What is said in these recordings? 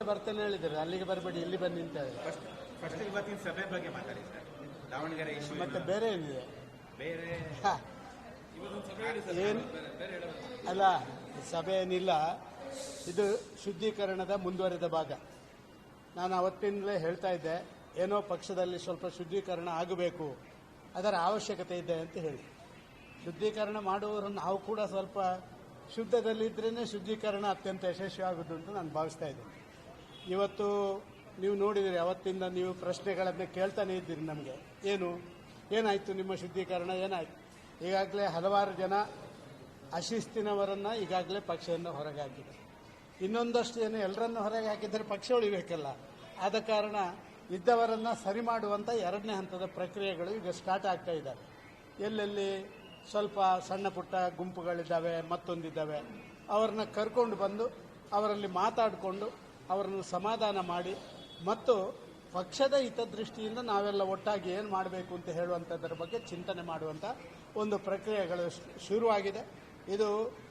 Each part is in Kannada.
ಬರ್ತೇನೆ ಹೇಳಿದ್ದಾರೆ ಅಲ್ಲಿಗೆ ಬರಬೇಡಿ ಇಲ್ಲಿ ಬಂದು ಅಂತ ಹೇಳಿ ಫಸ್ಟ್ ಫಸ್ಟ್ ಇವತ್ತಿನ ಸಭೆ ಬಗ್ಗೆ ಮಾತಾಡಿ ಸರ್. ದಾವಣಗೆರೆ ಇಶ್ಯೂ ಮತ್ತೆ ಬೇರೆ ಏನಿದೆ? ಬೇರೆ ಹ. ಏನ್? ಅಲ್ಲ ಸಭೆ ಏನಿಲ್ಲ. ಇದು ಶುದ್ಧೀಕರಣದ ಮುಂದುವರೆದ ಭಾಗ. ನಾನು ಅವತ್ತಿಂದಲೇ ಹೇಳ್ತಾ ಇದ್ದೆ ಏನೋ ಪಕ್ಷದಲ್ಲಿ ಸ್ವಲ್ಪ ಶುದ್ಧೀಕರಣ ಆಗಬೇಕು. ಅದರ ಅವಶ್ಯಕತೆ ಇದೆ ಅಂತ ಹೇಳಿ. ಶುದ್ಧೀಕರಣ ಮಾಡುವವರು ನಾವು ಕೂಡ ಸ್ವಲ್ಪ ಶುದ್ಧದಲ್ಲಿದ್ದರೇ ಶುದ್ಧೀಕರಣ ಅತ್ಯಂತ ಯಶಸ್ವಿ ಆಗುವುದು ಅಂತ ನಾನು ಭಾವಿಸ್ತಾ ಇದ್ದೇನೆ. ಇವತ್ತು ನೀವು ನೋಡಿದಿರಿ ಅವತ್ತಿಂದ ನೀವು ಪ್ರಶ್ನೆಗಳನ್ನು ಕೇಳ್ತಾನೆ ಇದ್ದೀರಿ ನಮಗೆ. ಏನು? ಏನಾಯಿತು ನಿಮ್ಮ ಶುದ್ಧೀಕರಣ? ಏನಾಯಿತು? ಈಗಾಗಲೇ ಹಲವಾರು ಜನ ಅಶಿಸ್ತಿನವರನ್ನ ಈಗಾಗಲೇ ಪಕ್ಷದಿಂದ ಹೊರಗೆ ಹಾಕಿದೆ ಇನ್ನೊಂದಷ್ಟು ಜನ ಎಲ್ಲರನ್ನು ಹೊರಗೆ ಹಾಕಿದರೆ ಪಕ್ಷ ಉಳಿಬೇಕಲ್ಲ. ಆದ ಕಾರಣ ಇದ್ದವರನ್ನ ಸರಿ ಮಾಡುವಂಥ ಎರಡನೇ ಹಂತದ ಪ್ರಕ್ರಿಯೆಗಳು ಈಗ ಸ್ಟಾರ್ಟ್ ಆಗ್ತಾ ಇದ್ದಾವೆ. ಎಲ್ಲೆಲ್ಲಿ ಸ್ವಲ್ಪ ಸಣ್ಣ ಪುಟ್ಟ ಗುಂಪುಗಳಿದ್ದಾವೆ, ಮತ್ತೊಂದಿದ್ದಾವೆ, ಅವರನ್ನ ಕರ್ಕೊಂಡು ಬಂದು ಅವರಲ್ಲಿ ಮಾತಾಡಿಕೊಂಡು ಅವರನ್ನು ಸಮಾಧಾನ ಮಾಡಿ ಮತ್ತು ಪಕ್ಷದ ಹಿತದೃಷ್ಟಿಯಿಂದ ನಾವೆಲ್ಲ ಒಟ್ಟಾಗಿ ಏನು ಮಾಡಬೇಕು ಅಂತ ಹೇಳುವಂಥದ್ರ ಬಗ್ಗೆ ಚಿಂತನೆ ಮಾಡುವಂಥ ಒಂದು ಪ್ರಕ್ರಿಯೆಗಳು ಶುರುವಾಗಿದೆ. ಇದು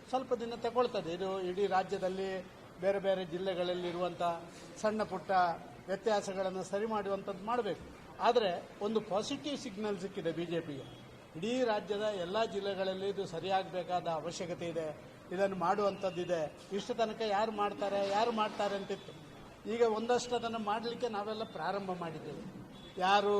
ಸ್ವಲ್ಪ ದಿನ ತಗೊಳ್ತದೆ. ಇದು ಇಡೀ ರಾಜ್ಯದಲ್ಲಿ ಬೇರೆ ಬೇರೆ ಜಿಲ್ಲೆಗಳಲ್ಲಿ ಇರುವಂಥ ಸಣ್ಣ ಪುಟ್ಟ ವ್ಯತ್ಯಾಸಗಳನ್ನು ಸರಿ ಮಾಡುವಂಥದ್ದು ಮಾಡಬೇಕು. ಆದರೆ ಒಂದು ಪಾಸಿಟಿವ್ ಸಿಗ್ನಲ್ ಸಿಕ್ಕಿದೆ ಬಿಜೆಪಿಗೆ. ಇಡೀ ರಾಜ್ಯದ ಎಲ್ಲ ಜಿಲ್ಲೆಗಳಲ್ಲಿ ಇದು ಸರಿಯಾಗಬೇಕಾದ ಅವಶ್ಯಕತೆ ಇದೆ. ಇದನ್ನು ಮಾಡುವಂಥದ್ದಿದೆ. ಇಷ್ಟು ತನಕ ಯಾರು ಮಾಡ್ತಾರೆ ಯಾರು ಮಾಡ್ತಾರೆ ಅಂತಿತ್ತು. ಈಗ ಒಂದಷ್ಟು ಅದನ್ನು ಮಾಡಲಿಕ್ಕೆ ನಾವೆಲ್ಲ ಪ್ರಾರಂಭ ಮಾಡಿದ್ದೇವೆ. ಯಾರು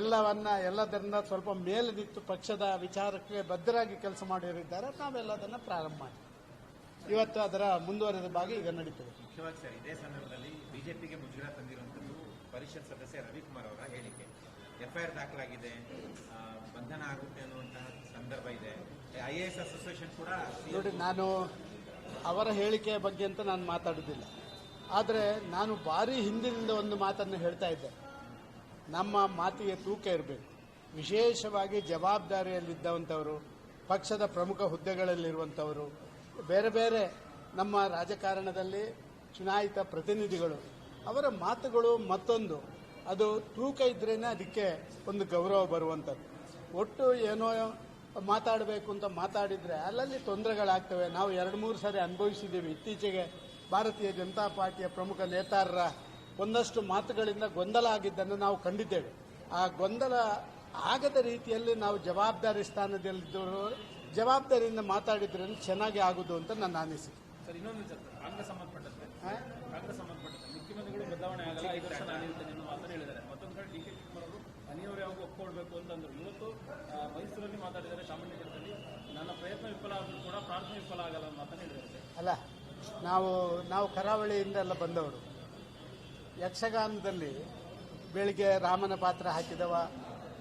ಎಲ್ಲವನ್ನ, ಎಲ್ಲದರಿಂದ ಸ್ವಲ್ಪ ಮೇಲೆ ನಿಂತು ಪಕ್ಷದ ವಿಚಾರಕ್ಕೆ ಬದ್ಧರಾಗಿ ಕೆಲಸ ಮಾಡಿರಿದ್ದಾರೆ ನಾವೆಲ್ಲ ಅದನ್ನು ಪ್ರಾರಂಭ ಮಾಡಿ ಇವತ್ತು ಅದರ ಮುಂದುವರೆದ ಭಾಗ ಈಗ ನಡೀತದೆ. ಮುಖ್ಯವಾಗಿ ಸರ್, ಇದೇ ಸಂದರ್ಭದಲ್ಲಿ ಬಿಜೆಪಿಗೆ ಮುಜುಗರ ತಂದಿರುವಂತದ್ದು ಪರಿಷತ್ ಸದಸ್ಯ ರವಿಕುಮಾರ್ ಅವರ ಹೇಳಿಕೆ. ಎಫ್ಐಆರ್ ದಾಖಲಾಗಿದೆ ಬಂಧನ ಆಗುತ್ತೆ ಅನ್ನುವಂತಹ ಸಂದರ್ಭ ಇದೆ. ಐ ಎ ಎಸ್ ಅಸೋಸಿಯೇಷನ್ ಕೂಡ ನೋಡಿ, ನಾನು ಅವರ ಹೇಳಿಕೆಯ ಬಗ್ಗೆ ಅಂತ ನಾನು ಮಾತಾಡೋದಿಲ್ಲ. ಆದರೆ ನಾನು ಭಾರಿ ಹಿಂದಿನಿಂದ ಒಂದು ಮಾತನ್ನು ಹೇಳ್ತಾ ಇದ್ದೆ. ನಮ್ಮ ಮಾತಿಗೆ ತೂಕ ಇರಬೇಕು. ವಿಶೇಷವಾಗಿ ಜವಾಬ್ದಾರಿಯಲ್ಲಿದ್ದವಂಥವರು, ಪಕ್ಷದ ಪ್ರಮುಖ ಹುದ್ದೆಗಳಲ್ಲಿರುವಂಥವರು, ಬೇರೆ ಬೇರೆ ನಮ್ಮ ರಾಜಕಾರಣದಲ್ಲಿ ಚುನಾಯಿತ ಪ್ರತಿನಿಧಿಗಳು, ಅವರ ಮಾತುಗಳು ಮತ್ತೊಂದು. ಅದು ತೂಕ ಇದ್ರೇ ಅದಕ್ಕೆ ಒಂದು ಗೌರವ ಬರುವಂಥದ್ದು. ಒಟ್ಟು ಏನೋ ಮಾತಾಡಬೇಕು ಅಂತ ಮಾತಾಡಿದ್ರೆ ಅಲ್ಲಲ್ಲಿ ತೊಂದರೆಗಳಾಗ್ತವೆ. ನಾವು ಎರಡು ಮೂರು ಸಾರಿ ಅನುಭವಿಸಿದ್ದೀವಿ. ಇತ್ತೀಚೆಗೆ ಭಾರತೀಯ ಜನತಾ ಪಾರ್ಟಿಯ ಪ್ರಮುಖ ನೇತಾರರ ಒಂದಷ್ಟು ಮಾತುಗಳಿಂದ ಗೊಂದಲ ಆಗಿದ್ದನ್ನು ನಾವು ಕಂಡಿದ್ದೇವೆ. ಆ ಗೊಂದಲ ಆಗದ ರೀತಿಯಲ್ಲಿ ನಾವು ಜವಾಬ್ದಾರಿ ಸ್ಥಾನದಲ್ಲಿದ್ದವರು ಜವಾಬ್ದಾರಿಯಿಂದ ಮಾತಾಡಿದ್ರೆ ಚೆನ್ನಾಗಿ ಆಗುದು ಅಂತ ನನ್ನ ಅನಿಸಿಕೆ. ಸರ್ ಇನ್ನೊಂದು ಕಾಂಗ್ರೆಸ್ ಸಂಬಂಧಪಟ್ಟಂತೆ. ಕಾಂಗ್ರೆಸ್ ಸಂಬಂಧಪಟ್ಟಂತೆ. ಮುಖ್ಯಮಂತ್ರಿಗಳು ಬದಲಾವಣೆ ಆಗಲ್ಲ. ಐದು ವರ್ಷ ನಾನು ಇರ್ತೇನೆ ಅನ್ನೋ ಮಾತನ್ನು ಹೇಳಿದ್ದಾರೆ ಮತ್ತೊಂದು ಕಡೆ ಡಿ ಕೆ ಶಿವಕುಮಾರ್ ಅವರು ಅನಿವಾರ್ಯವಾಗಿ ಒಪ್ಕೊಳ್ಬೇಕು ಅಂತಂದ್ರು. ಇವತ್ತು ಮೈಸೂರಲ್ಲಿ ಮಾತಾಡಿದರೆ ಚಾಮರಾಜನಗರದಲ್ಲಿ ನನ್ನ ಪ್ರಯತ್ನ ವಿಫಲ ಆದರೂ ಕೂಡ ಪ್ರಾರ್ಥನೆ ವಿಫಲ ಆಗಲ್ಲ ಹೇಳಿದ್ದಾರೆ. ಅಲ್ಲ, ನಾವು ನಾವು ಕರಾವಳಿಯಿಂದ ಎಲ್ಲ ಬಂದವರು. ಯಕ್ಷಗಾನದಲ್ಲಿ ಬೆಳಿಗ್ಗೆ ರಾಮನ ಪಾತ್ರ ಹಾಕಿದವ,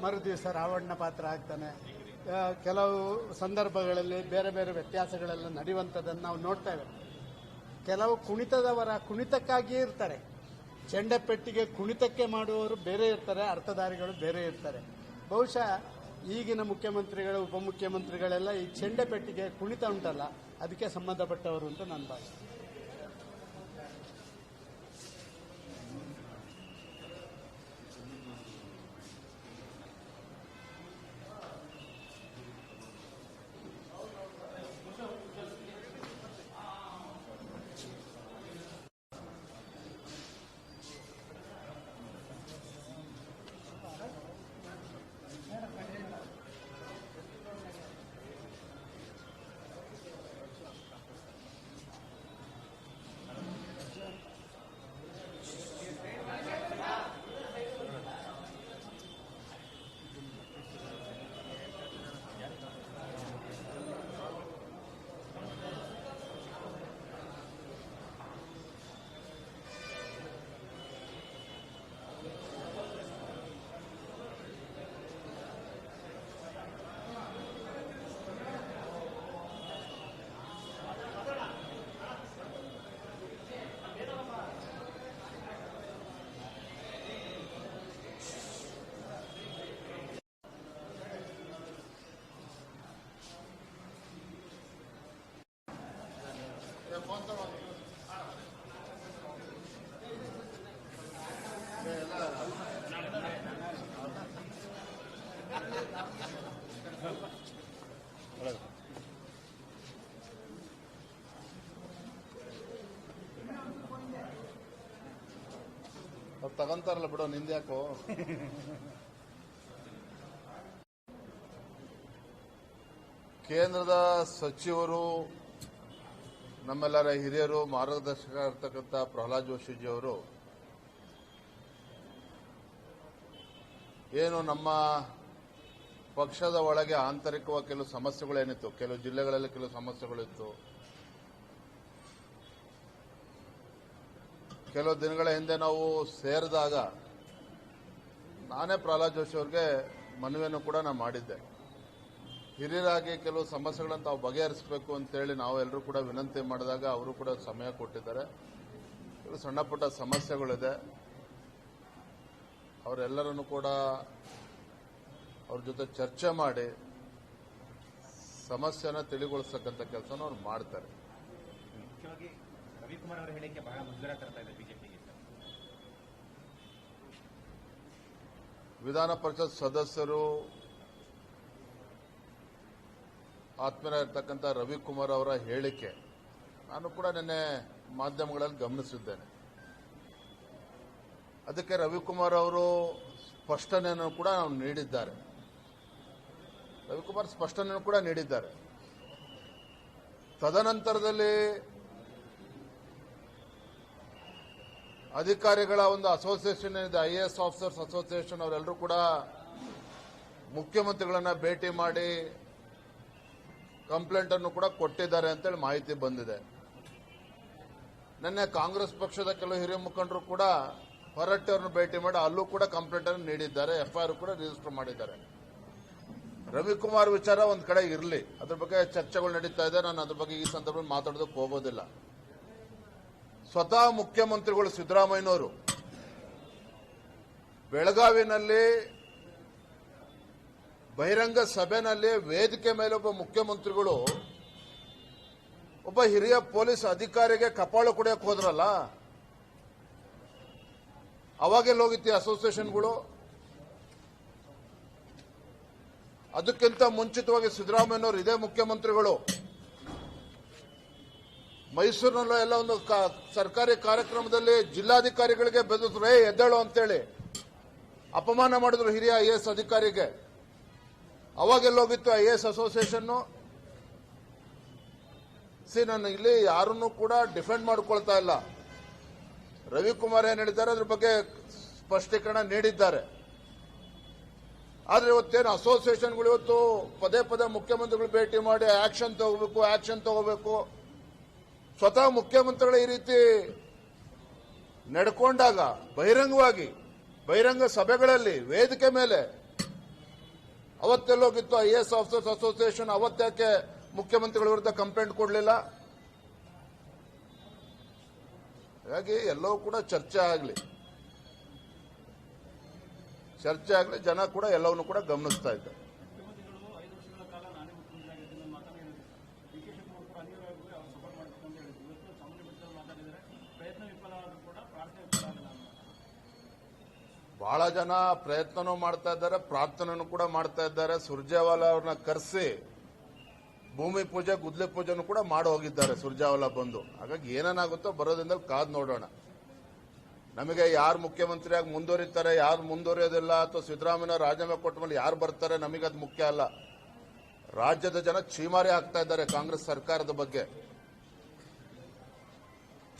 ಮರುದಿವಸ ರಾವಣನ ಪಾತ್ರ ಹಾಕ್ತಾನೆ. ಕೆಲವು ಸಂದರ್ಭಗಳಲ್ಲಿ ಬೇರೆ ಬೇರೆ ವ್ಯತ್ಯಾಸಗಳೆಲ್ಲ ನಡೆಯುವಂಥದ್ದನ್ನು ನಾವು ನೋಡ್ತೇವೆ ಕೆಲವು ಕುಣಿತದವರ ಕುಣಿತಕ್ಕಾಗಿಯೇ ಇರ್ತಾರೆ. ಚೆಂಡಪೆಟ್ಟಿಗೆ ಕುಣಿತಕ್ಕೆ ಮಾಡುವವರು ಬೇರೆ ಇರ್ತಾರೆ, ಅರ್ಥಧಾರಿಗಳು ಬೇರೆ ಇರ್ತಾರೆ. ಬಹುಶಃ ಈಗಿನ ಮುಖ್ಯಮಂತ್ರಿಗಳು, ಉಪಮುಖ್ಯಮಂತ್ರಿಗಳೆಲ್ಲ ಈ ಚೆಂಡಪೆಟ್ಟಿಗೆ ಕುಣಿತ ಉಂಟಲ್ಲ, ಅದಕ್ಕೆ ಸಂಬಂಧಪಟ್ಟವರು ಅಂತ ನಾನು ಭಾವಿಸ್ತೇನೆ. ತಗೊಂತಾರಲ್ಲ ಬಿಡೋ ನಿಂದ್ಯಾಕೋ ಕೇಂದ್ರದ ಸಚಿವರು ನಮ್ಮೆಲ್ಲರ ಹಿರಿಯರು ಮಾರ್ಗದರ್ಶಕ ಇರ್ತಕ್ಕಂಥ ಪ್ರಹ್ಲಾದ್ ಜೋಶಿಜಿ ಅವರು, ಏನು ನಮ್ಮ ಪಕ್ಷದ ಒಳಗೆ ಆಂತರಿಕವಾಗಿ ಕೆಲವು ಸಮಸ್ಯೆಗಳೇನಿತ್ತು, ಕೆಲವು ಜಿಲ್ಲೆಗಳಲ್ಲಿ ಕೆಲವು ಸಮಸ್ಯೆಗಳಿತ್ತು. ಕೆಲವು ದಿನಗಳ ಹಿಂದೆ ನಾವು ಸೇರಿದಾಗ ನಾನೇ ಪ್ರಹ್ಲಾದ್ ಜೋಶಿ ಅವ್ರಿಗೆ ಮನವಿಯನ್ನು ಕೂಡ ನಾನು ಮಾಡಿದ್ದೆ. ಹಿರಿಯರಾಗಿ ಕೆಲವು ಸಮಸ್ಯೆಗಳನ್ನು ತಾವು ಬಗೆಹರಿಸಬೇಕು ಅಂತೇಳಿ ನಾವು ಎಲ್ಲರೂ ಕೂಡ ವಿನಂತಿ ಮಾಡಿದಾಗ ಅವರು ಕೂಡ ಸಮಯ ಕೊಟ್ಟಿದ್ದಾರೆ. ಕೆಲವು ಸಣ್ಣ ಪುಟ್ಟ ಸಮಸ್ಯೆಗಳಿದೆ. ಅವರೆಲ್ಲರನ್ನು ಕೂಡ ಅವ್ರ ಜೊತೆ ಚರ್ಚೆ ಮಾಡಿ ಸಮಸ್ಯೆನ ತಿಳಿಗೊಳಿಸ್ತಕ್ಕಂಥ ಕೆಲಸನ ಅವ್ರು ಮಾಡ್ತಾರೆ. ಮುಖ್ಯವಾಗಿ ರವಿಕುಮಾರ್ ಅವರ ಹೇಳಿಕೆ ಬಹಳ ಮುಜುಗರ ತರ್ತಾ ಇದೆ ಬಿಜೆಪಿಗೆ. ಸರ್ ವಿಧಾನ ಪರಿಷತ್ ಸದಸ್ಯರು ಆತ್ಮೀಯರಾಗಿರ್ತಕ್ಕಂಥ ರವಿಕುಮಾರ್ ಅವರ ಹೇಳಿಕೆ ನಾನು ಕೂಡ ನಿನ್ನೆ ಮಾಧ್ಯಮಗಳಲ್ಲಿ ಗಮನಿಸಿದ್ದೇನೆ. ಅದಕ್ಕೆ ರವಿಕುಮಾರ್ ಅವರು ಸ್ಪಷ್ಟನೆಯನ್ನು ಕೂಡ ನೀಡಿದ್ದಾರೆ. ರವಿಕುಮಾರ್ ಸ್ಪಷ್ಟನೆಯನ್ನು ಕೂಡ ನೀಡಿದ್ದಾರೆ. ತದನಂತರದಲ್ಲಿ ಅಧಿಕಾರಿಗಳ ಒಂದು ಅಸೋಸಿಯೇಷನ್ ಇದೆ ಐ ಎಸ್ ಆಫೀಸರ್ಸ್ ಅಸೋಸಿಯೇಷನ್ ಅವರೆಲ್ಲರೂ ಕೂಡ ಮುಖ್ಯಮಂತ್ರಿಗಳನ್ನ ಭೇಟಿ ಮಾಡಿ ಕಂಪ್ಲೇಂಟ್ ಅನ್ನು ಕೂಡ ಕೊಟ್ಟಿದ್ದಾರೆ ಅಂತೇಳಿ ಮಾಹಿತಿ ಬಂದಿದೆ. ನಿನ್ನೆ ಕಾಂಗ್ರೆಸ್ ಪಕ್ಷದ ಕೆಲವು ಹಿರಿಯ ಮುಖಂಡರು ಕೂಡ ಹೊರಟ್ಟಿಯವರನ್ನು ಭೇಟಿ ಮಾಡಿ ಅಲ್ಲೂ ಕೂಡ ಕಂಪ್ಲೇಂಟ್ ಅನ್ನು ನೀಡಿದ್ದಾರೆ ಎಫ್ಐಆರ್ ಕೂಡ ರಿಜಿಸ್ಟರ್ ಮಾಡಿದ್ದಾರೆ. ರವಿಕುಮಾರ್ ವಿಚಾರ ಒಂದು ಕಡೆ ಇರಲಿ, ಅದ್ರ ಬಗ್ಗೆ ಚರ್ಚೆಗಳು ನಡೀತಾ ಇದೆ, ನಾನು ಅದ್ರ ಬಗ್ಗೆ ಈ ಸಂದರ್ಭದಲ್ಲಿ ಮಾತಾಡೋದಕ್ಕೆ ಹೋಗೋದಿಲ್ಲ. ಸ್ವತಃ ಮುಖ್ಯಮಂತ್ರಿಗಳು ಸಿದ್ದರಾಮಯ್ಯನವರು ಬೆಳಗಾವಿನಲ್ಲಿ ಬಹಿರಂಗ ಸಭೆನಲ್ಲಿ ವೇದಿಕೆ ಮೇಲೆ ಒಬ್ಬ ಮುಖ್ಯಮಂತ್ರಿಗಳು, ಒಬ್ಬ ಹಿರಿಯ ಪೊಲೀಸ್ ಅಧಿಕಾರಿಗೆ ಕಪಾಳು ಕುಡಿಯಕ್ಕೆ ಹೋದ್ರಲ್ಲ? ಅವಾಗೆಲ್ಲ ಹೋಗಿತ್ತು ಅಸೋಸಿಯೇಷನ್ಗಳು? ಅದಕ್ಕಿಂತ ಮುಂಚಿತವಾಗಿ ಸಿದ್ದರಾಮಯ್ಯನವರು ಇದೇ ಮುಖ್ಯಮಂತ್ರಿಗಳು. ಮೈಸೂರಿನಲ್ಲೂ ಎಲ್ಲ ಒಂದು ಸರ್ಕಾರಿ ಕಾರ್ಯಕ್ರಮದಲ್ಲಿ ಜಿಲ್ಲಾಧಿಕಾರಿಗಳಿಗೆ ಬೆದರಿದ್ರು ಎದ್ದೇಳು ಅಂತೇಳಿ ಅಪಮಾನ ಮಾಡಿದ್ರು ಹಿರಿಯ ಐ ಎಸ್ ಅಧಿಕಾರಿಗೆ. ಅವಾಗೆಲ್ಲೋಗಿತ್ತು ಐ ಎ ಎಸ್ ಅಸೋಸಿಯೇಷನ್ನು ಸಿ, ನಾನು ಇಲ್ಲಿ ಯಾರನ್ನೂ ಕೂಡ ಡಿಫೆಂಡ್ ಮಾಡ್ಕೊಳ್ತಾ ಇಲ್ಲ. ರವಿಕುಮಾರ್ ಏನು ಹೇಳಿದ್ದಾರೆ, ಅದ್ರ ಬಗ್ಗೆ ಸ್ಪಷ್ಟೀಕರಣ ನೀಡಿದ್ದಾರೆ. ಆದರೆ ಇವತ್ತೇನು ಅಸೋಸಿಯೇಷನ್ಗಳು ಇವತ್ತು ಪದೇ ಪದೇ ಮುಖ್ಯಮಂತ್ರಿಗಳು ಭೇಟಿ ಮಾಡಿ ಆಕ್ಷನ್ ತಗೋಬೇಕು ಆಕ್ಷನ್ ತಗೋಬೇಕು. ಸ್ವತಃ ಮುಖ್ಯಮಂತ್ರಿಗಳು ಈ ರೀತಿ ನಡ್ಕೊಂಡಾಗ ಬಹಿರಂಗವಾಗಿ, ಬಹಿರಂಗ ಸಭೆಗಳಲ್ಲಿ, ವೇದಿಕೆ ಮೇಲೆ ಅವತ್ತೆಲ್ಲೋಗಿತ್ತು ಐ ಎಸ್ ಆಫೀಸರ್ಸ್ ಅಸೋಸಿಯೇಷನ್ ಅವತ್ತೇಕೆ ಮುಖ್ಯಮಂತ್ರಿಗಳ ವಿರುದ್ಧ ಕಂಪ್ಲೇಂಟ್ ಕೊಡಲಿಲ್ಲ? ಹಾಗಾಗಿ ಎಲ್ಲವೂ ಕೂಡ ಚರ್ಚೆ ಆಗಲಿ. ಚರ್ಚೆ ಆಗಲಿ ಜನ ಕೂಡ ಎಲ್ಲವನ್ನೂ ಕೂಡ ಗಮನಿಸ್ತಾ ಇದ್ದಾರೆ ಮುಖ್ಯಮಂತ್ರಿಗಳು ಐದು ವರ್ಷಗಳ ಕಾಲ ನಾನೇ ಮುಖ್ಯಮಂತ್ರಿ ಆಗಿದ್ದೀನಿ ಅನ್ನೋ ಮಾತನ್ನು ಹೇಳಿದ್ರು ಡಿ ಕೆ ಶಿವಕುಮಾರ್ ಕೂಡ ಅನಿವಾರ್ಯವಾಗಿ ಅವ್ರು ಸಪೋರ್ಟ್ ಮಾಡಬೇಕು ಅಂತ ಹೇಳಿದ್ರು ಇವತ್ತು ಚಾಮುಂಡಿ ಬೆಟ್ಟದಲ್ಲಿ ಮಾತಾಡಿದ್ದಾರೆ ಪ್ರಯತ್ನ ವಿಫಲ ಆದರೂ ಕೂಡ ಪ್ರಾರ್ಥನೆ ವಿಫಲ ಆಗಲ್ಲ ಅನ್ನೋ ಬಹಳ ಜನ ಪ್ರಯತ್ನನೂ ಮಾಡ್ತಾ ಇದ್ದಾರೆ, ಪ್ರಾರ್ಥನೆನೂ ಕೂಡ ಮಾಡ್ತಾ ಇದ್ದಾರೆ. ಸುರ್ಜೇವಾಲಾ ಅವ್ರನ್ನ ಕರೆಸಿ ಭೂಮಿ ಪೂಜೆ, ಗುದ್ಲೆ ಪೂಜೆನೂ ಕೂಡ ಮಾಡಿ ಹೋಗಿದ್ದಾರೆ ಸುರ್ಜೇವಾಲಾ ಬಂದು. ಹಾಗಾಗಿ ಏನೇನಾಗುತ್ತೋ ಬರೋದ್ರಿಂದ ಕಾದ್ ನೋಡೋಣ. ನಮಗೆ ಯಾರು ಮುಖ್ಯಮಂತ್ರಿಯಾಗಿ ಮುಂದುವರಿತಾರೆ, ಯಾರು ಮುಂದುವರಿಯೋದಿಲ್ಲ, ಅಥವಾ ಸಿದ್ದರಾಮಯ್ಯ ರಾಜೀನಾಮೆ ಕೊಟ್ಟ ಮೇಲೆ ಯಾರು ಬರ್ತಾರೆ ನಮಗೆ ಅದು ಮುಖ್ಯ ಅಲ್ಲ. ರಾಜ್ಯದ ಜನ ಚೀಮಾರಿ ಆಗ್ತಾ ಇದ್ದಾರೆ ಕಾಂಗ್ರೆಸ್ ಸರ್ಕಾರದ ಬಗ್ಗೆ.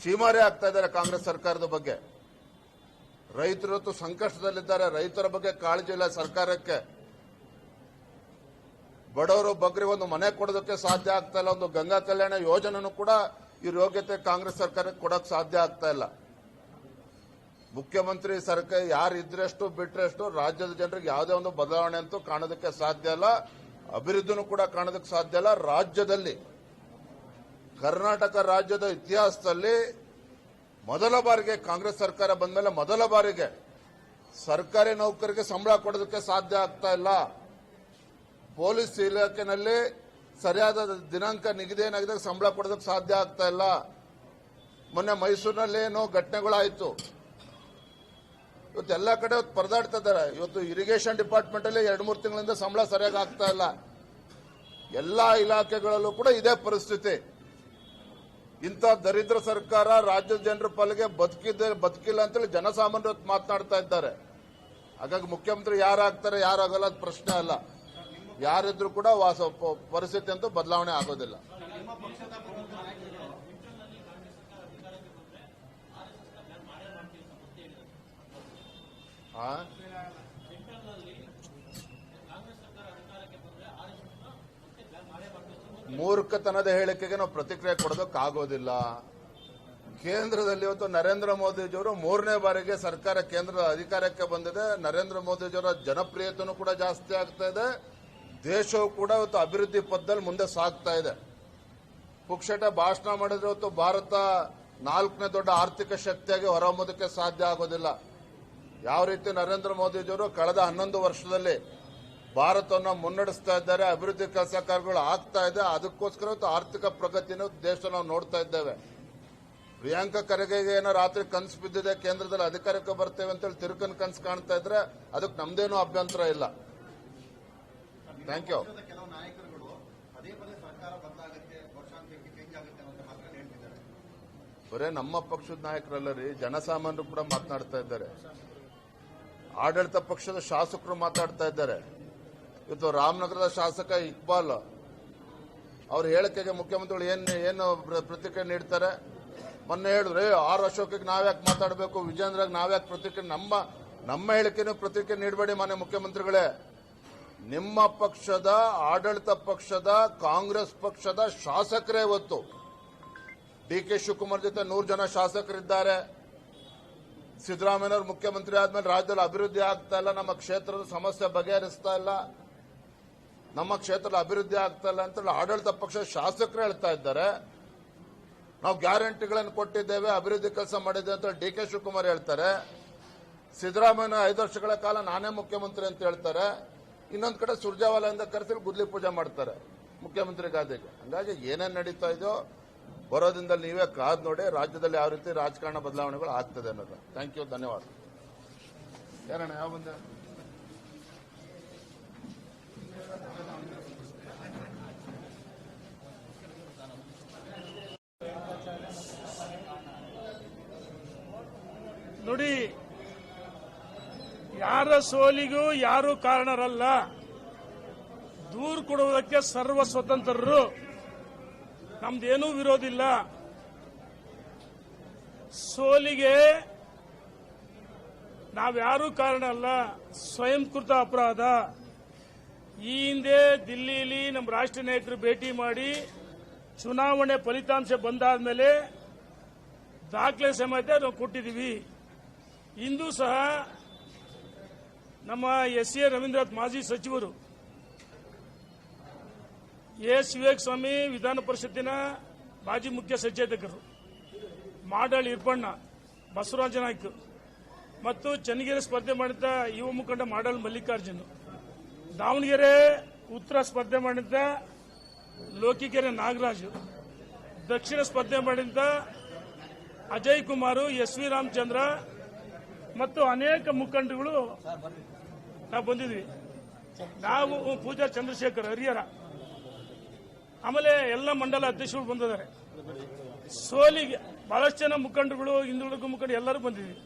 ಚೀಮಾರಿ ಆಗ್ತಾ ಇದ್ದಾರೆ ಕಾಂಗ್ರೆಸ್ ಸರ್ಕಾರದ ಬಗ್ಗೆ. ರೈತರು ಸಂಕಷ್ಟದಲ್ಲಿದ್ದಾರೆ. ರೈತರ ಬಗ್ಗೆ ಕಾಳಜಿ ಇಲ್ಲ ಸರ್ಕಾರಕ್ಕೆ. ಬಡವರು ಬಗ್ರಿ ಒಂದು ಮನೆ ಕೊಡೋದಕ್ಕೆ ಸಾಧ್ಯ ಆಗ್ತಾ ಇಲ್ಲ. ಒಂದು ಗಂಗಾ ಕಲ್ಯಾಣ ಯೋಜನೆನೂ ಕೂಡ ಈ ಯೋಗ್ಯತೆ ಕಾಂಗ್ರೆಸ್ ಸರ್ಕಾರಕ್ಕೆ ಕೊಡಕ್ ಸಾಧ್ಯ ಆಗ್ತಾ ಇಲ್ಲ. ಮುಖ್ಯಮಂತ್ರಿ ಸರ್ಕಾರ ಯಾರು ಇದ್ರೆಷ್ಟು ಬಿಟ್ರೆಷ್ಟು ರಾಜ್ಯದ ಜನರಿಗೆ ಯಾವುದೇ ಒಂದು ಬದಲಾವಣೆ ಅಂತೂ ಕಾಣೋದಕ್ಕೆ ಸಾಧ್ಯ ಇಲ್ಲ. ಅಭಿವೃದ್ಧಿನೂ ಕೂಡ ಕಾಣೋದಕ್ಕೆ ಸಾಧ್ಯ ಇಲ್ಲ. ರಾಜ್ಯದಲ್ಲಿ, ಕರ್ನಾಟಕ ರಾಜ್ಯದ ಇತಿಹಾಸದಲ್ಲಿ ಮೊದಲ ಬಾರಿಗೆ ಕಾಂಗ್ರೆಸ್ ಸರ್ಕಾರ ಬಂದ ಮೇಲೆ ಮೊದಲ ಬಾರಿಗೆ ಸರ್ಕಾರಿ ನೌಕರಿಗೆ ಸಂಬಳ ಕೊಡೋದಕ್ಕೆ ಸಾಧ್ಯ ಆಗ್ತಾ ಇಲ್ಲ. ಪೊಲೀಸ್ ಇಲಾಖೆನಲ್ಲಿ ಸರಿಯಾದ ದಿನಾಂಕ ನಿಗದಿ ಏನಾಗಿದೆ ಸಂಬಳ ಕೊಡೋದಕ್ಕೆ ಸಾಧ್ಯ ಆಗ್ತಾ ಇಲ್ಲ. ಮೊನ್ನೆ ಮೈಸೂರಿನಲ್ಲಿ ಏನೋ ಘಟನೆಗಳಾಯಿತು. ಇವತ್ತು ಎಲ್ಲ ಕಡೆ ಪರದಾಡ್ತಾ ಇದ್ದಾರೆ. ಇವತ್ತು ಇರಿಗೇಷನ್ ಡಿಪಾರ್ಟ್ಮೆಂಟ್ ಅಲ್ಲಿ ಎರಡು ಮೂರು ತಿಂಗಳಿಂದ ಸಂಬಳ ಸರಿಯಾಗಿ ಆಗ್ತಾ ಇಲ್ಲ. ಎಲ್ಲಾ ಇಲಾಖೆಗಳಲ್ಲೂ ಕೂಡ ಇದೇ ಪರಿಸ್ಥಿತಿ. ಇಂಥ ದರಿದ್ರ ಸರ್ಕಾರ ರಾಜ್ಯದ ಜನರ ಪಾಲಿಗೆ ಬದುಕಿದೆ, ಬದುಕಿಲ್ಲ ಅಂತೇಳಿ ಜನಸಾಮಾನ್ಯರು ಮಾತನಾಡ್ತಾ ಇದ್ದಾರೆ. ಹಾಗಾಗಿ ಮುಖ್ಯಮಂತ್ರಿ ಯಾರಾಗ್ತಾರೆ, ಯಾರಾಗಲ್ಲ ಅದು ಪ್ರಶ್ನೆ ಅಲ್ಲ. ಯಾರಿದ್ರು ಕೂಡ ವಾಸ ಪರಿಸ್ಥಿತಿ ಅಂತೂ ಬದಲಾವಣೆ ಆಗೋದಿಲ್ಲ. ಆ? ಮೂರ್ಖತನದ ಹೇಳಿಕೆಗೆ ನಾವು ಪ್ರತಿಕ್ರಿಯೆ ಕೊಡೋದಕ್ಕಾಗೋದಿಲ್ಲ. ಕೇಂದ್ರದಲ್ಲಿ ಇವತ್ತು ನರೇಂದ್ರ ಮೋದಿಜಿಯವರು ಮೂರನೇ ಬಾರಿಗೆ ಸರ್ಕಾರ ಕೇಂದ್ರದ ಅಧಿಕಾರಕ್ಕೆ ಬಂದಿದೆ. ನರೇಂದ್ರ ಮೋದಿಜಿಯವರ ಜನಪ್ರಿಯತೆಯೂ ಕೂಡ ಜಾಸ್ತಿ ಆಗ್ತಾ ಇದೆ. ದೇಶವು ಕೂಡ ಇವತ್ತು ಅಭಿವೃದ್ಧಿ ಪಥದಲ್ಲಿ ಮುಂದೆ ಸಾಗ್ತಾ ಇದೆ. ಪುಕ್ಷಟ ಭಾಷಣ ಮಾಡಿದ್ರೆ ಇವತ್ತು ಭಾರತ ನಾಲ್ಕನೇ ದೊಡ್ಡ ಆರ್ಥಿಕ ಶಕ್ತಿಯಾಗಿ ಹೊರಹೊಮ್ಮೋದಕ್ಕೆ ಸಾಧ್ಯ ಆಗೋದಿಲ್ಲ. ಯಾವ ರೀತಿ ನರೇಂದ್ರ ಮೋದಿಜಿಯವರು ಕಳೆದ ಹನ್ನೊಂದು ವರ್ಷದಲ್ಲಿ ಭಾರತವನ್ನು ಮುನ್ನಡೆಸ್ತಾ ಇದ್ದಾರೆ ಅಭಿವೃದ್ಧಿ ಕೆಲಸ ಕಾರ್ಯಗಳು ಆಗ್ತಾ ಇದೆ ಅದಕ್ಕೋಸ್ಕರ ಆರ್ಥಿಕ ಪ್ರಗತಿನ ದೇಶ ನಾವು ನೋಡ್ತಾ ಇದ್ದೇವೆ. ಪ್ರಿಯಾಂಕಾ ಖರ್ಗೆ ಏನೋ ರಾತ್ರಿ ಕನಸು ಬಿದ್ದಿದೆ ಕೇಂದ್ರದಲ್ಲಿ ಅಧಿಕಾರಕ್ಕೆ ಬರ್ತೇವೆ ಅಂತೇಳಿ ತಿರುಕನ್ ಕನಸು ಕಾಣ್ತಾ ಇದ್ರೆ ಅದಕ್ಕೆ ನಮ್ದೇನೂ ಅಭ್ಯಂತರ ಇಲ್ಲ. ಥ್ಯಾಂಕ್ ಯು ಬರೇ ನಮ್ಮ ಪಕ್ಷದ ನಾಯಕರಲ್ಲ ರೀ ಜನಸಾಮಾನ್ಯರು ಕೂಡ ಮಾತನಾಡ್ತಾ ಇದ್ದಾರೆ. ಆಡಳಿತ ಪಕ್ಷದ ಶಾಸಕರು ಮಾತಾಡ್ತಾ ಇದ್ದಾರೆ. ಇವತ್ತು ರಾಮನಗರದ ಶಾಸಕ ಇಕ್ಬಾಲ್. ಅವ್ರ ಹೇಳಿಕೆಗೆ ಮುಖ್ಯಮಂತ್ರಿಗಳು ಏನು ಏನು ಪ್ರತಿಕ್ರಿಯೆ ನೀಡ್ತಾರೆ? ಮೊನ್ನೆ ಹೇಳಿದ್ರೆ "ಏ, ಆರ್ ಅಶೋಕಿಗೆ ನಾವ್ಯಾಕೆ ಮಾತಾಡಬೇಕು? ವಿಜೇಂದ್ರಗ್ ನಾವ್ಯಾಕೆ ಪ್ರತಿಕ್ರಿಯೆ ನಮ್ಮ ನಮ್ಮ ಹೇಳಿಕೆನೂ ಪ್ರತಿಕ್ರಿಯೆ ನೀಡಬೇಡಿ ಮಾನ್ಯ ಮುಖ್ಯಮಂತ್ರಿಗಳೇ. ನಿಮ್ಮ ಪಕ್ಷದ ಆಡಳಿತ ಪಕ್ಷದ ಕಾಂಗ್ರೆಸ್ ಪಕ್ಷದ ಶಾಸಕರೇ ಇವತ್ತು ಡಿ ಕೆ ಶಿವಕುಮಾರ್ ಜೊತೆ ನೂರು ಜನ ಶಾಸಕರಿದ್ದಾರೆ. ಸಿದ್ದರಾಮಯ್ಯನವರು ಮುಖ್ಯಮಂತ್ರಿ ಆದ್ಮೇಲೆ ರಾಜ್ಯದಲ್ಲಿ ಅಭಿವೃದ್ಧಿ ಆಗ್ತಾ ಇಲ್ಲ ನಮ್ಮ ಕ್ಷೇತ್ರದ ಸಮಸ್ಯೆ ಬಗೆಹರಿಸ್ತಾ ಇಲ್ಲ. ನಮ್ಮ ಕ್ಷೇತ್ರದ ಅಭಿವೃದ್ಧಿ ಆಗ್ತಾ ಇಲ್ಲ ಅಂತ ಆಡಳಿತ ಪಕ್ಷ ಶಾಸಕರು ಹೇಳ್ತಾ ಇದ್ದಾರೆ. ನಾವು ಗ್ಯಾರಂಟಿಗಳನ್ನು ಕೊಟ್ಟಿದ್ದೇವೆ, ಅಭಿವೃದ್ಧಿ ಕೆಲಸ ಮಾಡಿದ್ದೇವೆ ಅಂತ ಡಿ ಕೆ ಶಿವಕುಮಾರ್ ಹೇಳ್ತಾರೆ. ಸಿದ್ದರಾಮಯ್ಯ ಐದು ವರ್ಷಗಳ ಕಾಲ ನಾನೇ ಮುಖ್ಯಮಂತ್ರಿ ಅಂತ ಹೇಳ್ತಾರೆ. ಇನ್ನೊಂದು ಕಡೆ ಸುರ್ಜಾವಾಲೆಯಿಂದ ಕರೆಸಿ ಗುದ್ಲಿ ಪೂಜೆ ಮಾಡ್ತಾರೆ ಮುಖ್ಯಮಂತ್ರಿ ಗಾದೆಗೆ ಹಂಗಾಗಿ ಏನೇನ್ ನಡೀತಾ ಇದೆಯೋ ಬರೋ ದಿನದಲ್ಲಿ ನೀವೇ ಕಾದ್ ನೋಡಿ ರಾಜ್ಯದಲ್ಲಿ ಯಾವ ರೀತಿ ರಾಜಕಾರಣ ಬದಲಾವಣೆಗಳು ಆಗ್ತದೆ ಅನ್ನೋದು. ಥ್ಯಾಂಕ್ ಯು ಧನ್ಯವಾದ. ಯಾವ ಬಂದ ನೋಡಿ, ಯಾರ ಸೋಲಿಗೂ ಯಾರು ಕಾರಣರಲ್ಲ. ದೂರು ಕೊಡುವುದಕ್ಕೆ ಸರ್ವ ಸ್ವತಂತ್ರರು. ನಮ್ದೇನೂ ವಿರೋಧಿಲ್ಲ ಸೋಲಿಗೆ ನಾವ್ಯಾರೂ ಕಾರಣ ಅಲ್ಲ, ಸ್ವಯಂಕೃತ ಅಪರಾಧ. ಈ ಹಿಂದೆ ದಿಲ್ಲಿಯಲ್ಲಿ ನಮ್ಮ ರಾಷ್ಟ್ರೀಯ ನಾಯಕರು ಭೇಟಿ ಮಾಡಿ ಚುನಾವಣೆ ಫಲಿತಾಂಶ ಬಂದಾದ ಮೇಲೆ ದಾಖಲೆ ಸಮೇತ ನಾವು ಕೊಟ್ಟಿದ್ದೀವಿ. ಇಂದು ಸಹ ನಮ್ಮ ಎಸ್ ಎ ರವೀಂದ್ರನಾಥ್ ಮಾಜಿ ಸಚಿವರು ಎಸ್ ಸ್ವಾಮಿ ವಿಧಾನ ಪರಿಷತ್ತಿನ ಮಾಜಿ ಮುಖ್ಯ ಸಚೇತಕರು, ಮಾಡಾಳ್ ಇರ್ಪಣ್ಣ, ಬಸವರಾಜ ನಾಯ್ಕ ಮತ್ತು ಚನ್ನಗಿರಿ ಸ್ಪರ್ಧೆ ಮಾಡಿದ್ದ ಯುವ ಮುಖಂಡ ಮಾಡಾಳ್ ಮಲ್ಲಿಕಾರ್ಜುನ್, ದಾವಣಗೆರೆ ಉತ್ತರ ಸ್ಪರ್ಧೆ ಮಾಡಿದ್ದ ಲೋಕಿಕೆರೆ ನಾಗರಾಜು, ದಕ್ಷಿಣ ಸ್ಪರ್ಧೆ ಮಾಡಿದ್ದ ಅಜಯ್ ಕುಮಾರ್, ಎಸ್ ವಿ ರಾಮಚಂದ್ರ ಮತ್ತು ಅನೇಕ ಮುಖಂಡಗಳು ನಾವು ಬಂದಿದ್ವಿ. ನಾವು ಪೂಜಾ ಚಂದ್ರಶೇಖರ್ ಹರಿಹರ, ಆಮೇಲೆ ಎಲ್ಲ ಮಂಡಲ ಅಧ್ಯಕ್ಷರು ಬಂದಿದ್ದಾರೆ. ಸೋಲಿಗೆ ಬಹಳಷ್ಟು ಜನ ಮುಖಂಡರುಗಳು, ಹಿಂದುಳಿದ ಮುಖಂಡ ಎಲ್ಲರೂ ಬಂದಿದ್ವಿ.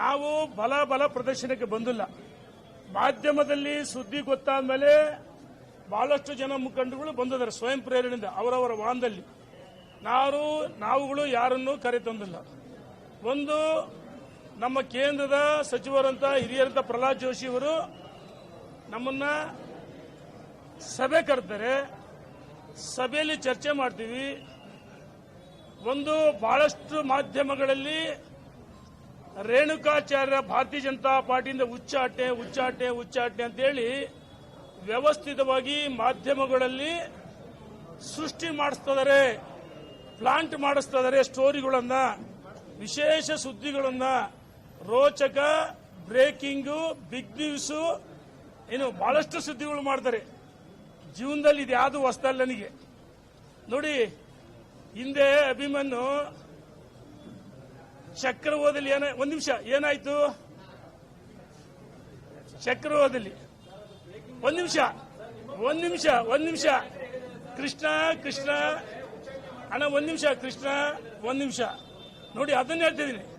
ನಾವು ಬಲ ಬಲ ಪ್ರದರ್ಶನಕ್ಕೆ ಬಂದಿಲ್ಲ. ಮಾಧ್ಯಮದಲ್ಲಿ ಸುದ್ದಿ ಗೊತ್ತಾದ ಮೇಲೆ ಬಹಳಷ್ಟು ಜನ ಮುಖಂಡರುಗಳು ಬಂದಿದ್ದಾರೆ ಸ್ವಯಂ ಪ್ರೇರಣೆಯಿಂದ ಅವರವರ ವಾಹನದಲ್ಲಿ. ನಾವು ನಾವುಗಳು ಯಾರನ್ನೂ ಕರೆ ತಂದಿಲ್ಲ ಒಂದು ನಮ್ಮ ಕೇಂದ್ರದ ಸಚಿವರಂತ ಹಿರಿಯರಂತ ಪ್ರಹ್ಲಾದ್ ಜೋಶಿ ಅವರು ನಮ್ಮನ್ನ ಸಭೆ ಕರೆತಾರೆ ಸಭೆಯಲ್ಲಿ ಚರ್ಚೆ ಮಾಡ್ತೀವಿ. ಒಂದು ಬಹಳಷ್ಟು ಮಾಧ್ಯಮಗಳಲ್ಲಿ ರೇಣುಕಾಚಾರ್ಯ ಭಾರತೀಯ ಜನತಾ ಪಾರ್ಟಿಯಿಂದ ಉಚ್ಚಾಟೆ ಉಚ್ಚಾಟನೆ ಉಚ್ಚಾಟನೆ ಅಂತೇಳಿ ವ್ಯವಸ್ಥಿತವಾಗಿ ಮಾಧ್ಯಮಗಳಲ್ಲಿ ಸೃಷ್ಟಿ ಮಾಡಿಸ್ತಿದ್ದಾರೆ, ಪ್ಲಾಂಟ್ ಮಾಡಿಸ್ತಿದ್ದಾರೆ ಸ್ಟೋರಿಗಳನ್ನ, ವಿಶೇಷ ಸುದ್ದಿಗಳನ್ನ. ರೋಚಕ, ಬ್ರೇಕಿಂಗು, ಬಿಗ್ ನ್ಯೂಸು ಏನು ಬಹಳಷ್ಟು ಸುದ್ದಿಗಳು ಮಾಡ್ತಾರೆ. ಜೀವನದಲ್ಲಿ ಇದು ಯಾವುದು ಹೊಸದಲ್ಲ ನನಗೆ? ನೋಡಿ, ಹಿಂದೆ ಅಭಿಮನ್ಯು ಚಕ್ರವೋದಲ್ಲಿ ಏನ, ಒಂದ್ ನಿಮಿಷ, ಏನಾಯ್ತು? ಚಕ್ರವೋದಲ್ಲಿ. ಒಂದ್ ನಿಮಿಷ ಒಂದ್ ನಿಮಿಷ ಒಂದ್ ನಿಮಿಷ. ಕೃಷ್ಣ ಕೃಷ್ಣ. ಅಣ್ಣ, ಒಂದ್ ನಿಮಿಷ, ಕೃಷ್ಣ, ಒಂದ್ ನಿಮಿಷ. ನೋಡಿ, ಅದನ್ನ ಹೇಳ್ತಿದ್ದೀನಿ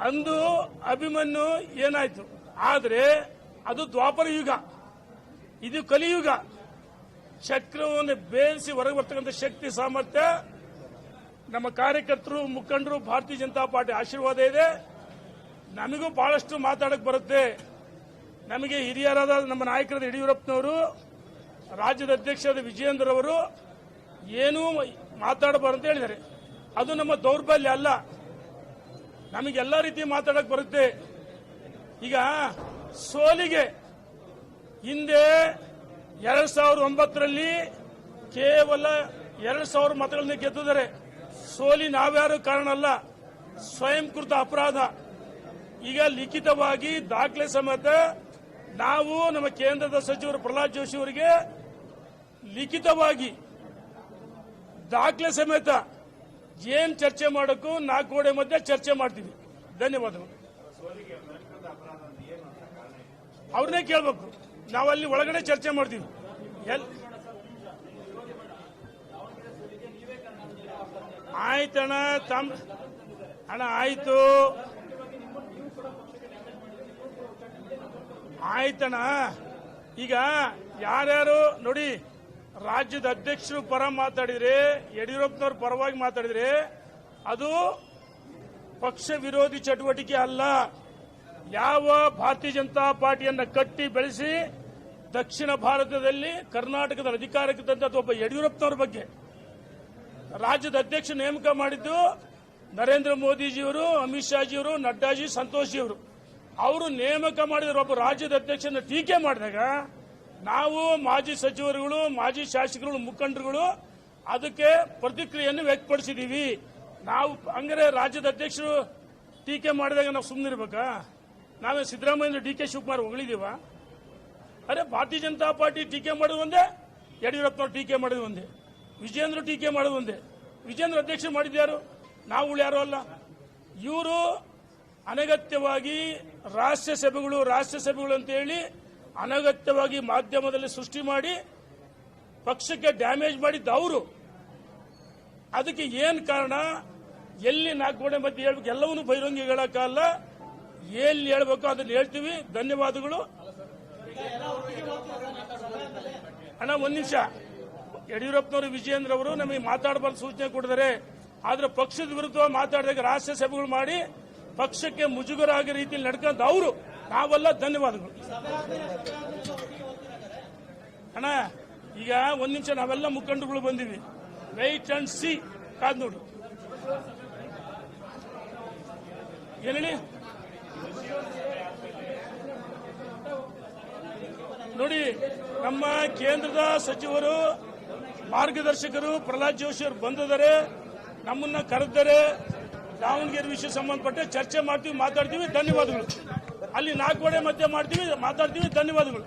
ಅಂದು ಅಭಿಮನ್ಯು ಏನಾಯ್ತು? ಆದ್ರೆ ಅದು ದ್ವಾಪರ ಯುಗ. ಇದು ಕಲಿಯುಗ. ಚಕ್ರವನ್ನು ಬೇಯಿಸಿ ಹೊರಗೆ ಬರ್ತಕ್ಕಂಥ ಶಕ್ತಿ, ಸಾಮರ್ಥ್ಯ ನಮ್ಮ ಕಾರ್ಯಕರ್ತರು, ಮುಖಂಡರು, ಭಾರತೀಯ ಜನತಾ ಪಾರ್ಟಿ ಆಶೀರ್ವಾದ ಇದೆ. ನಮಗೂ ಬಹಳಷ್ಟು ಮಾತಾಡಕ್ ಬರುತ್ತೆ. ನಮಗೆ ಹಿರಿಯರಾದ ನಮ್ಮ ನಾಯಕರಾದ ಯಡಿಯೂರಪ್ಪನವರು, ರಾಜ್ಯದ ಅಧ್ಯಕ್ಷರಾದ ವಿಜಯೇಂದ್ರ ಅವರು ಏನೂ ಮಾತಾಡಬಾರದು ಹೇಳಿದ್ದಾರೆ. ಅದು ನಮ್ಮ ದೌರ್ಬಲ್ಯ ಅಲ್ಲ. ನಮಗೆಲ್ಲ ರೀತಿ ಮಾತಾಡಕ್ ಬರುತ್ತೆ. ಈಗ ಸೋಲಿಗೆ ಹಿಂದೆ ಎರಡ್ ಸಾವಿರದ ಒಂಬತ್ತರಲ್ಲಿ ಕೇವಲ ಎರಡ್ ಸಾವಿರ ಮತಗಳನ್ನ ಗೆದ್ದಿದ್ದಾರೆ. ಸೋಲಿ ನಾವ್ಯಾರು ಕಾರಣ ಅಲ್ಲ, ಸ್ವಯಂಕೃತ ಅಪರಾಧ. ಈಗ ಲಿಖಿತವಾಗಿ ದಾಖಲೆ ಸಮೇತ ನಾವು ನಮ್ಮ ಕೇಂದ್ರದ ಸಚಿವರು ಪ್ರಹ್ಲಾದ್ ಜೋಶಿ ಅವರಿಗೆ ಲಿಖಿತವಾಗಿ ದಾಖಲೆ ಸಮೇತ ಏನ್ ಚರ್ಚೆ ಮಾಡೋಕ್ಕೂ ನಾಲ್ಕು ಗೋಡೆ ಮಧ್ಯೆ ಚರ್ಚೆ ಮಾಡ್ತೀವಿ. ಧನ್ಯವಾದಗಳು. ಅವ್ರನ್ನೇ ಕೇಳ್ಬೇಕು. ನಾವಲ್ಲಿ ಒಳಗಡೆ ಚರ್ಚೆ ಮಾಡ್ತೀವಿ. ಆಯ್ತಣ್ಣ ತಮ್ಮ ಅಣ್ಣ, ಆಯ್ತು. ಆಯ್ತಣ್ಣ. ಈಗ ಯಾರ್ಯಾರು ನೋಡಿ ರಾಜ್ಯದ ಅಧ್ಯಕ್ಷರು ಪರ ಮಾತಾಡಿದ್ರೆ, ಯಡಿಯೂರಪ್ಪನವ್ರ ಪರವಾಗಿ ಮಾತಾಡಿದ್ರೆ, ಅದು ಪಕ್ಷ ವಿರೋಧಿ ಚಟುವಟಿಕೆ ಅಲ್ಲ. ಯಾವ ಭಾರತೀಯ ಜನತಾ ಪಾರ್ಟಿಯನ್ನ ಕಟ್ಟಿ ಬೆಳೆಸಿ ದಕ್ಷಿಣ ಭಾರತದಲ್ಲಿ ಕರ್ನಾಟಕದ ಅಧಿಕಾರಕ್ಕೆ ತಂದ ಒಬ್ಬ ಯಡಿಯೂರಪ್ಪನವ್ರ ಬಗ್ಗೆ. ರಾಜ್ಯದ ಅಧ್ಯಕ್ಷ ನೇಮಕ ಮಾಡಿದ್ದು ನರೇಂದ್ರ ಮೋದಿಜಿಯವರು, ಅಮಿತ್ ಶಾಜಿಯವರು, ನಡ್ಡಾಜಿ ಸಂತೋಷ್ಜಿಯವರು ಅವರು ನೇಮಕ ಮಾಡಿದ ಒಬ್ಬ ರಾಜ್ಯದ ಅಧ್ಯಕ್ಷನ ಟೀಕೆ ಮಾಡಿದಾಗ ನಾವು ಮಾಜಿ ಸಚಿವರುಗಳು, ಮಾಜಿ ಶಾಸಕರುಗಳು, ಮುಖಂಡರುಗಳು ಅದಕ್ಕೆ ಪ್ರತಿಕ್ರಿಯೆಯನ್ನು ವ್ಯಕ್ತಪಡಿಸಿದೀವಿ. ನಾವು ಹಂಗಾರೆ ರಾಜ್ಯದ ಅಧ್ಯಕ್ಷರು ಟೀಕೆ ಮಾಡಿದಾಗ ನಾವು ಸುಮ್ಮನಿರ್ಬೇಕಾ ನಾವೇ ಸಿದ್ದರಾಮಯ್ಯ ಡಿ ಕೆ ಶಿವಕುಮಾರ್ ಹೊಗಳಿದೀವ? ಅರೆ ಭಾರತೀಯ ಜನತಾ ಪಾರ್ಟಿ ಟೀಕೆ ಮಾಡೋದು ಒಂದೇ, ಯಡಿಯೂರಪ್ಪನವ್ರು ಟೀಕೆ ಮಾಡೋದು ಒಂದೇ ವಿಜೇಂದ್ರ ಟೀಕೆ ಮಾಡೋದು ಒಂದೇ. ವಿಜೇಂದ್ರ ಅಧ್ಯಕ್ಷ ಮಾಡಿದ್ಯಾರು ನಾವು ಯಾರು ಅಲ್ಲ. ಇವರು ಅನಗತ್ಯವಾಗಿ ರಾಷ್ಟ್ರ ಸಭೆಗಳು ರಾಷ್ಟ್ರ ಸಭೆಗಳು ಅಂತ ಹೇಳಿ ಅನಗತ್ಯವಾಗಿ ಮಾಧ್ಯಮದಲ್ಲಿ ಸೃಷ್ಟಿ ಮಾಡಿ ಪಕ್ಷಕ್ಕೆ ಡ್ಯಾಮೇಜ್ ಮಾಡಿದ್ದ ಅವರು. ಅದಕ್ಕೆ ಏನ್ ಕಾರಣ? ಎಲ್ಲಿ ನಾಲ್ಕು ಗೋಡೆ ಮಧ್ಯೆ ಹೇಳ್ಬೇಕು? ಎಲ್ಲವನ್ನೂ ಬಹಿರಂಗ ಹೇಳಕ್ಕಲ್ಲ ಎಲ್ಲಿ ಹೇಳ್ಬೇಕು ಅದನ್ನು ಹೇಳ್ತೀವಿ. ಧನ್ಯವಾದಗಳು. ಅಣ್ಣ, ಒಂದ್ ನಿಮಿಷ. ಯಡಿಯೂರಪ್ಪನವರು ವಿಜಯೇಂದ್ರ ಅವರು ನಮಗೆ ಮಾತಾಡಬಾರ್ದು ಸೂಚನೆ ಕೊಟ್ಟಿದ್ದಾರೆ. ಆದ್ರೆ ಪಕ್ಷದ ವಿರುದ್ಧ ಮಾತಾಡಿದಾಗ ರಾಷ್ಟ್ರ ಸಭೆಗಳು ಮಾಡಿ ಪಕ್ಷಕ್ಕೆ ಮುಜುಗರ ಆಗೋ ರೀತಿಯಲ್ಲಿ ನಡ್ಕೊಂಡು ಅವರು. ನಾವೆಲ್ಲ ಧನ್ಯವಾದಗಳು. ಅಣ್ಣ, ಈಗ ಒಂದ್ ನಿಮಿಷ ನಾವೆಲ್ಲ ಮುಖಂಡಗಳು ಬಂದಿವಿ. ವೈಟ್ ಅಂಡ್ ಸಿ ಕಾದ್ ನೋಡು. ಏನೇಳಿ ನೋಡಿ, ನಮ್ಮ ಕೇಂದ್ರದ ಸಚಿವರು, ಮಾರ್ಗದರ್ಶಕರು, ಪ್ರಹ್ಲಾದ್ ಜೋಶಿ ಅವರು ಬಂದಿದ್ದಾರೆ. ನಮ್ಮನ್ನ ಕರೆದಿದ್ದಾರೆ. ದಾವಣಗೆರೆ ವಿಷಯ ಸಂಬಂಧಪಟ್ಟ ಚರ್ಚೆ ಮಾಡ್ತೀವಿ, ಮಾತಾಡ್ತೀವಿ. ಧನ್ಯವಾದಗಳು. ಅಲ್ಲಿ ನಾಲ್ಕು ಗೋಡೆ ಮಧ್ಯೆ ಮಾಡ್ತೀವಿ ಮಾತಾಡ್ತೀವಿ ಧನ್ಯವಾದಗಳು.